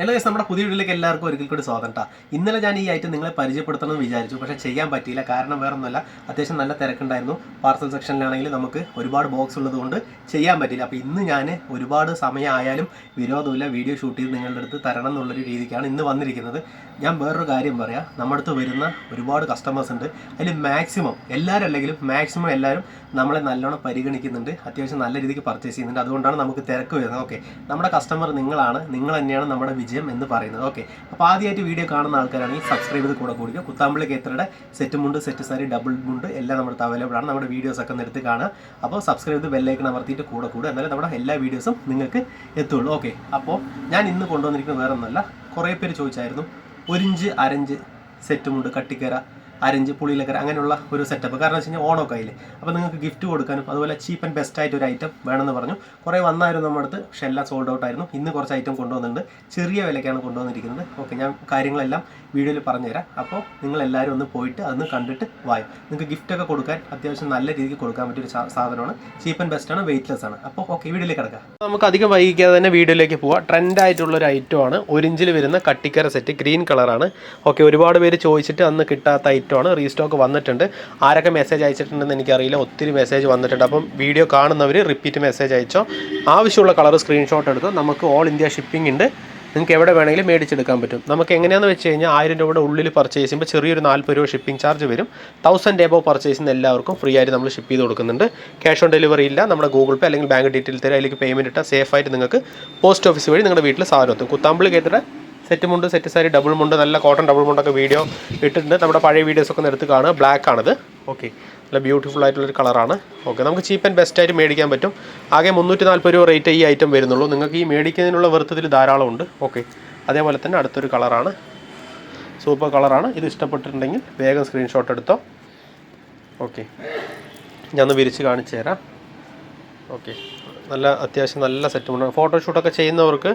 Hello guys നമ്മുടെ പുതിയ വീട്ടിലേക്ക് എല്ലാവർക്കും ഒരിക്കൽ കൂടി സ്വാഗതം ട്ടാ. ഇന്നലെ ഞാൻ ഈ ഐറ്റം നിങ്ങളെ പരിചയപ്പെടുത്തണമെന്ന് വിചാരിച്ചു പക്ഷേ ചെയ്യാൻ പറ്റിയില്ല. കാരണം വേറെ ഒന്നുമല്ല അത്യാവശ്യം നല്ല തിരക്കുണ്ടായിരുന്നു. പാർസൽ സെക്ഷനിലാണെങ്കിൽ നമുക്ക് ഒരുപാട് ബോക്സ് ഉള്ളതുകൊണ്ട് ചെയ്യാൻ പറ്റില്ല അപ്പോൾ ഇന്ന് ഞാൻ ഒരുപാട് സമയമായാലും വിരോധമില്ല വീഡിയോ ഷൂട്ട് ചെയ്ത് നിങ്ങളുടെ അടുത്ത് തരണം എന്നുള്ളൊരു രീതിക്കാണ് ഇന്ന് വന്നിരിക്കുന്നത്. ഞാൻ വേറൊരു കാര്യം പറയാം. നമ്മുടെ അടുത്ത് വരുന്ന ഒരുപാട് കസ്റ്റമേഴ്സ് ഉണ്ട്. അതിൽ മാക്സിമം എല്ലാവരും അല്ലെങ്കിലും മാക്സിമം എല്ലാവരും നമ്മളെ നല്ലോണം പരിഗണിക്കുന്നുണ്ട്. അത്യാവശ്യം നല്ല രീതിക്ക് പർച്ചേസ് ചെയ്യുന്നുണ്ട്. അതുകൊണ്ടാണ് നമുക്ക് തിരക്ക് വരുന്നത്. ഓക്കെ നമ്മുടെ കസ്റ്റമർ നിങ്ങളാണ്. നിങ്ങൾ തന്നെയാണ് നമ്മുടെ വിജയം എന്ന് പറയുന്നത്. ഓക്കെ അപ്പോൾ ആദ്യമായിട്ട് വീഡിയോ കാണുന്ന ആൾക്കാരാണെങ്കിൽ സബ്സ്ക്രൈബ് ചെയ്ത് കൂടെ കൂടിക്കുക കുത്താമ്പളി കേത്രയുടെ സെറ്റ് മുണ്ട് സെറ്റ് സാരി ഡബിൾ മുണ്ട് എല്ലാം നമ്മുടെ അവൈലബിൾ ആണ്. നമ്മുടെ വീഡിയോസ് ഒക്കെ എടുത്ത് കാണുക. അപ്പോൾ സബ്സ്ക്രൈബ് ചെയ്ത് ബെല്ലൈക്കൺ അമർത്തിയിട്ട് കൂടെ കൂടുക. എന്നാലും നമ്മുടെ എല്ലാ വീഡിയോസും നിങ്ങൾക്ക് എത്തുള്ളൂ. ഓക്കെ അപ്പോൾ ഞാൻ ഇന്ന് കൊണ്ടുവന്നിരിക്കുന്നത് വേറെ ഒന്നല്ല കുറേ പേര് ചോദിച്ചായിരുന്നു. ഒരിഞ്ച് അരഞ്ച് സെറ്റ് മുണ്ട് കട്ടിക്കര അരഞ്ച് പുളിയിലക്കര അങ്ങനെയുള്ള ഒരു സെറ്റപ്പ് കാരണം വെച്ച് കഴിഞ്ഞാൽ ഓണമൊക്കെ ആയില്ലേ അപ്പോൾ നിങ്ങൾക്ക് ഗിഫ്റ്റ് കൊടുക്കാനും അതുപോലെ ചീപ്പ് ആൻഡ് ബെസ്റ്റ് ആയിട്ട് ഒരു ഐറ്റം വേണമെന്ന് പറഞ്ഞു. കുറേ വന്നായിരുന്നു നമ്മുടെ അടുത്ത് പക്ഷെ എല്ലാം സോൾഡ് ഔട്ട് ആയിരുന്നു. ഇന്ന് കുറച്ച് ഐറ്റം കൊണ്ടുവന്നിട്ടുണ്ട്. ചെറിയ വിലയ്ക്കാണ് കൊണ്ടുവന്നിരിക്കുന്നത്. ഓക്കെ ഞാൻ കാര്യങ്ങളെല്ലാം വീഡിയോയിൽ പറഞ്ഞുതരാം. അപ്പോൾ നിങ്ങൾ എല്ലാവരും ഒന്ന് പോയിട്ട് അതൊന്ന് കണ്ടിട്ട് വായും. നിങ്ങൾക്ക് ഗിഫ്റ്റ് ഒക്കെ കൊടുക്കാൻ അത്യാവശ്യം നല്ല രീതിക്ക് കൊടുക്കാൻ പറ്റിയൊരു സാധനമാണ്. ചീപ്പ് ആൻഡ് ബെസ്റ്റ് ആണ് വെയിറ്റ്ലെസ് ആണ്. അപ്പോൾ ഓക്കെ വീഡിയോയിലേക്ക് കിടക്കാം. നമുക്ക് അധികം വൈകിക്കാതെ തന്നെ വീഡിയോയിലേക്ക് പോവാം. ട്രെൻഡ് ആയിട്ടുള്ള ഒരു ഐറ്റമാണ് ഒരിഞ്ചിൽ വരുന്ന കട്ടിക്കര സെറ്റ് ഗ്രീൻ കളറാണ് ഓക്കെ ഒരുപാട് പേര് ചോദിച്ചിട്ട് അന്ന് കിട്ടാത്ത ഐറ്റമാണ് റീസ്റ്റോക്ക് വന്നിട്ടുണ്ട്. ആരൊക്കെ മെസ്സേജ് അയച്ചിട്ടുണ്ടെന്ന് എനിക്കറിയില്ല. ഒത്തിരി മെസ്സേജ് വന്നിട്ടുണ്ട്. അപ്പം വീഡിയോ കാണുന്നവർ റിപ്പീറ്റ് മെസ്സേജ് അയച്ചോ. ആവശ്യമുള്ള കളർ സ്ക്രീൻഷോട്ട് എടുത്തോ. നമുക്ക് ഓൾ ഇന്ത്യ ഷിപ്പിംഗ് ഉണ്ട്. നിങ്ങൾക്ക് എവിടെ വേണമെങ്കിലും മേടിച്ചെടുക്കാൻ പറ്റും. നമുക്ക് എങ്ങനെയാണെന്ന് വെച്ച് കഴിഞ്ഞാൽ ആയിരം രൂപയുടെ ഉള്ളിൽ പർച്ചേസ് ചെയ്യുമ്പോൾ ചെറിയൊരു നാൽപ്പത് രൂപ ഷിപ്പിംഗ് ചാർജ് വരും. തൗസൻഡ് എബോ പർച്ചേസ് ചെയ്യുന്ന എല്ലാവർക്കും ഫ്രീ ആയിട്ട് നമ്മൾ ഷിപ്പ് ചെയ്ത് കൊടുക്കുന്നുണ്ട്. ക്യാഷ് ഓൺ ഡെലിവറി ഇല്ല. നമ്മുടെ ഗൂഗിൾ പേ അല്ലെങ്കിൽ ബാങ്ക് ഡീറ്റെയിൽ തരാം. അതിലേക്ക് പേയ്മെന്റ് ഇട്ടാൽ സേഫ് ആയിട്ട് നിങ്ങൾക്ക് പോസ്റ്റ് ഓഫീസ് വഴി നിങ്ങളുടെ വീട്ടിൽ സാധനം എത്തും. കുത്താമ്പിളി കേട്ടിട്ട് സെറ്റ് മുണ്ട് സെറ്റ് സാരി ഡബിൾ മുണ്ട് നല്ല കോട്ടൺ ഡബിൾ മുണ്ടൊക്കെ വീഡിയോ ഇട്ടിട്ടുണ്ട്. നമ്മുടെ പഴയ വീഡിയോസ് ഒക്കെ എടുത്ത് കാണുക. ബ്ലാക്ക് ആണിത്. ഓക്കെ നല്ല ബ്യൂട്ടിഫുൾ ആയിട്ടുള്ളൊരു കളറാണ് ഓക്കെ നമുക്ക് ചീപ്പ് ആൻഡ് ബെസ്റ്റ് ആയിട്ട് മേടിക്കാൻ പറ്റും. ആകെ മുന്നൂറ്റി നാൽപ്പത് രൂപ റേറ്റ് ഈ ഐറ്റം വരുന്നുള്ളൂ. നിങ്ങൾക്ക് ഈ മേടിക്കുന്നതിനുള്ള വൃത്തത്തിൽ ധാരാളം ഉണ്ട്. ഓക്കെ അതേപോലെ തന്നെ അടുത്തൊരു കളറാണ് സൂപ്പർ കളറാണ് ഇത് ഇഷ്ടപ്പെട്ടിട്ടുണ്ടെങ്കിൽ വേഗം സ്ക്രീൻഷോട്ട് എടുത്തോ. ഓക്കെ ഞാൻ ഒന്ന് വിരിച്ച് കാണിച്ചു തരാം. ഓക്കെ നല്ല അത്യാവശ്യം നല്ല സെറ്റ് ഫോട്ടോഷൂട്ടൊക്കെ ചെയ്യുന്നവർക്ക്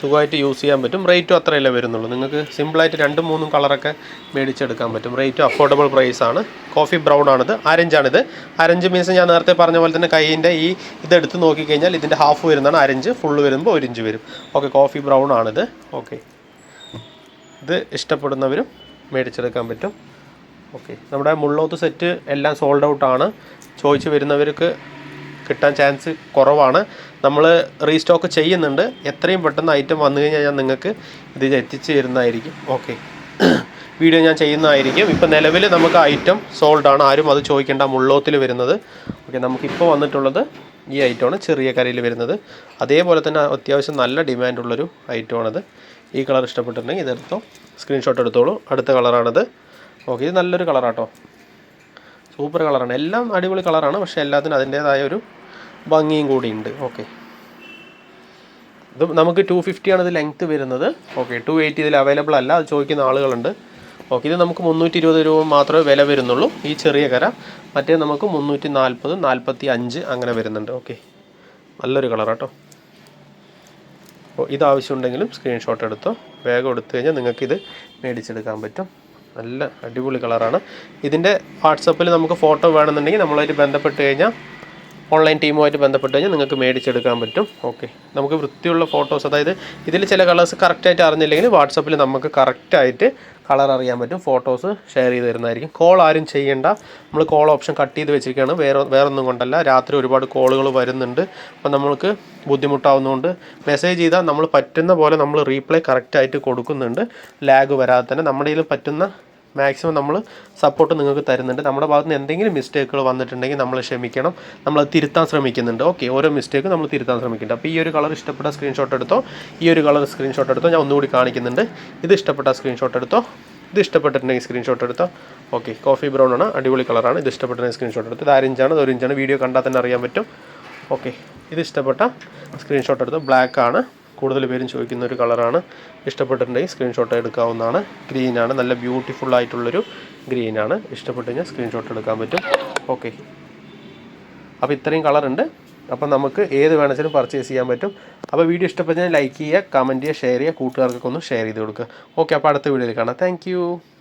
സുഖമായിട്ട് യൂസ് ചെയ്യാൻ പറ്റും. റേറ്റും അത്രയല്ലേ വരുന്നുള്ളൂ. നിങ്ങൾക്ക് സിമ്പിളായിട്ട് രണ്ടും മൂന്നും കളറൊക്കെ മേടിച്ചെടുക്കാൻ പറ്റും. റേറ്റും അഫോർഡബിൾ പ്രൈസ് ആണ്. കോഫി ബ്രൗൺ ആണിത്. അരഞ്ചാണിത്. അരഞ്ച് മീൻസ് ഞാൻ നേരത്തെ പറഞ്ഞ പോലെ തന്നെ കൈയിന്റെ ഈ ഇതെടുത്ത് നോക്കിക്കഴിഞ്ഞാൽ ഇതിന്റെ ഹാഫ് വരുന്നതാണ് അരഞ്ച് ഫുള്ള് വരുമ്പോൾ ഒരു ഇഞ്ച് വരും. ഓക്കെ കോഫി ബ്രൗൺ ആണിത്. ഓക്കെ ഇത് ഇഷ്ടപ്പെടുന്നവരും മേടിച്ചെടുക്കാൻ പറ്റും. ഓക്കെ നമ്മുടെ മുള്ളോത്ത് സെറ്റ് എല്ലാം സോൾഡ് ഔട്ടാണ് ചോദിച്ച് വരുന്നവർക്ക് കിട്ടാൻ ചാൻസ് കുറവാണ്. നമ്മൾ റീസ്റ്റോക്ക് ചെയ്യുന്നുണ്ട്. എത്രയും പെട്ടെന്ന് ഐറ്റം വന്നു കഴിഞ്ഞാൽ ഞാൻ നിങ്ങൾക്ക് ഇത് എത്തിച്ചു തരുന്നതായിരിക്കും. ഓക്കെ. വീഡിയോ ഞാൻ ചെയ്യുന്നതായിരിക്കും. ഇപ്പം നിലവിൽ നമുക്ക് ഐറ്റം സോൾഡ് ആണ്. ആരും അത് ചോദിക്കേണ്ട. മുള്ളോത്തിൽ വരുന്നത്. ഓക്കെ നമുക്കിപ്പോൾ വന്നിട്ടുള്ളത് ഈ ഐറ്റമാണ്. ചെറിയ കരയിൽ വരുന്നത്. അതേപോലെ തന്നെ അത്യാവശ്യം നല്ല ഡിമാൻഡുള്ളൊരു ഐറ്റമാണത്. ഈ കളർ ഇഷ്ടപ്പെട്ടിട്ടുണ്ടെങ്കിൽ ഇതെടുത്തോ സ്ക്രീൻഷോട്ട് എടുത്തോളൂ. അടുത്ത കളറാണത്. ഓക്കെ ഇത് നല്ലൊരു കളറാട്ടോ. സൂപ്പർ കളറാണ്. എല്ലാം അടിപൊളി കളറാണ്. പക്ഷേ എല്ലാത്തിനും അതിന്റേതായ ഒരു ഭംഗിയും കൂടി ഉണ്ട്. ഓക്കെ ഇത് നമുക്ക് ടു ആണ് ഇത് ലെങ്ത്ത് വരുന്നത്. ഓക്കെ ടു എയ്റ്റി ഇതിൽ അവൈലബിൾ അല്ല. അത് ചോദിക്കുന്ന ആളുകളുണ്ട്. ഓക്കെ ഇത് നമുക്ക് മുന്നൂറ്റി ഇരുപത് രൂപ മാത്രമേ വില വരുന്നുള്ളൂ. ഈ ചെറിയ കര. മറ്റേ നമുക്ക് മുന്നൂറ്റി നാൽപ്പത് നാൽപ്പത്തി അഞ്ച് അങ്ങനെ വരുന്നുണ്ട്. ഓക്കെ നല്ലൊരു കളറാട്ടോ അപ്പോൾ ഇത് ആവശ്യമുണ്ടെങ്കിലും സ്ക്രീൻഷോട്ട് എടുത്തോ. വേഗം എടുത്തു കഴിഞ്ഞാൽ നിങ്ങൾക്കിത് മേടിച്ചെടുക്കാൻ പറ്റും. നല്ല അടിപൊളി കളറാണ് ഇതിന്റെ വാട്സപ്പിൽ നമുക്ക് ഫോട്ടോ വേണമെന്നുണ്ടെങ്കിൽ നമ്മളായിട്ട് ബന്ധപ്പെട്ട് കഴിഞ്ഞാൽ ഓൺലൈൻ ടീമുമായിട്ട് ബന്ധപ്പെട്ട് കഴിഞ്ഞാൽ നിങ്ങൾക്ക് മേടിച്ചെടുക്കാൻ പറ്റും. ഓക്കെ നമുക്ക് വൃത്തിയുള്ള ഫോട്ടോസ് അതായത് ഇതിൽ ചില കളേഴ്സ് കറക്റ്റായിട്ട് അറിഞ്ഞില്ലെങ്കിൽ വാട്സപ്പിൽ നമുക്ക് കറക്റ്റായിട്ട് കളർ അറിയാൻ പറ്റും. ഫോട്ടോസ് ഷെയർ ചെയ്ത് തരുന്നതായിരിക്കും. കോൾ ആരും ചെയ്യേണ്ട. നമ്മൾ കോൾ ഓപ്ഷൻ കട്ട് ചെയ്ത് വെച്ചിരിക്കുകയാണ്. വേറെ വേറൊന്നും കൊണ്ടല്ല. രാത്രി ഒരുപാട് കോളുകൾ വരുന്നുണ്ട്. അപ്പം നമ്മൾക്ക് ബുദ്ധിമുട്ടാവുന്നതുകൊണ്ട് മെസ്സേജ് ചെയ്താൽ നമ്മൾ പറ്റുന്ന പോലെ നമ്മൾ റീപ്ലൈ കറക്റ്റായിട്ട് കൊടുക്കുന്നുണ്ട്. ലാഗ് വരാതെ തന്നെ നമ്മുടെ കയ്യിൽ പറ്റുന്ന മാക്സിമം നമ്മൾ സപ്പോർട്ട് നിങ്ങൾക്ക് തരുന്നുണ്ട്. നമ്മുടെ ഭാഗത്ത് നിന്ന് എന്തെങ്കിലും മിസ്റ്റേക്കുകൾ വന്നിട്ടുണ്ടെങ്കിൽ നമ്മൾ ക്ഷമിക്കണം. നമ്മൾ അത് തിരുത്താൻ ശ്രമിക്കുന്നുണ്ട്. ഓക്കെ ഓരോ മിസ്റ്റേക്കും നമ്മൾ തിരുത്താൻ ശ്രമിക്കുന്നുണ്ട്. അപ്പോൾ ഈ ഒരു കളർ ഇഷ്ടപ്പെട്ട സ്ക്രീൻഷോട്ട് എടുത്തോ ഈ ഒരു കളർ സ്ക്രീൻഷോട്ട് എടുത്തോ ഞാൻ ഒന്നുകൂടി കാണിക്കുന്നുണ്ട്. ഇത് ഇഷ്ടപ്പെട്ട സ്ക്രീൻഷോട്ട് എടുത്തോ ഇത് ഇഷ്ടപ്പെട്ടിട്ടുണ്ടെങ്കിൽ സ്ക്രീൻഷോട്ട് എടുത്തോ. ഓക്കെ കോഫി ബ്രൗൺ ആണ് അടിപൊളി കളറാണ് ഇത് ഇഷ്ടപ്പെട്ടിട്ടുണ്ടെങ്കിൽ സ്ക്രീൻഷോട്ട് എടുത്തോ. ഇത് അരഞ്ചാണ് ഇത് ഒരു ഇഞ്ചാണ് വീഡിയോ കണ്ടാൽ തന്നെ അറിയാൻ പറ്റും. ഓക്കെ ഇത് ഇഷ്ടപ്പെട്ട സ്ക്രീൻഷോട്ട് എടുത്തോ. ബ്ലാക്ക് ആണ്. കൂടുതൽ പേരും ചോദിക്കുന്ന ഒരു കളറാണ്. ഇഷ്ടപ്പെട്ടിട്ടുണ്ടെങ്കിൽ സ്ക്രീൻഷോട്ട് എടുക്കാവുന്നതാണ്. ഗ്രീനാണ് നല്ല ബ്യൂട്ടിഫുൾ ആയിട്ടുള്ളൊരു ഗ്രീനാണ് ഇഷ്ടപ്പെട്ട് കഴിഞ്ഞാൽ സ്ക്രീൻഷോട്ട് എടുക്കാൻ പറ്റും. ഓക്കെ അപ്പോൾ ഇത്രയും കളറുണ്ട് അപ്പം നമുക്ക് ഏത് വേണമെങ്കിലും പർച്ചേസ് ചെയ്യാൻ പറ്റും. അപ്പോൾ വീഡിയോ ഇഷ്ടപ്പെട്ടാൽ ലൈക്ക് ചെയ്യുക കമന്റ് ചെയ്യുക ഷെയർ ചെയ്യുക കൂട്ടുകാർക്കൊക്കെ ഒന്ന് ഷെയർ ചെയ്ത് കൊടുക്കുക. ഓക്കെ അപ്പോൾ അടുത്ത വീഡിയോയിൽ കാണാം. താങ്ക്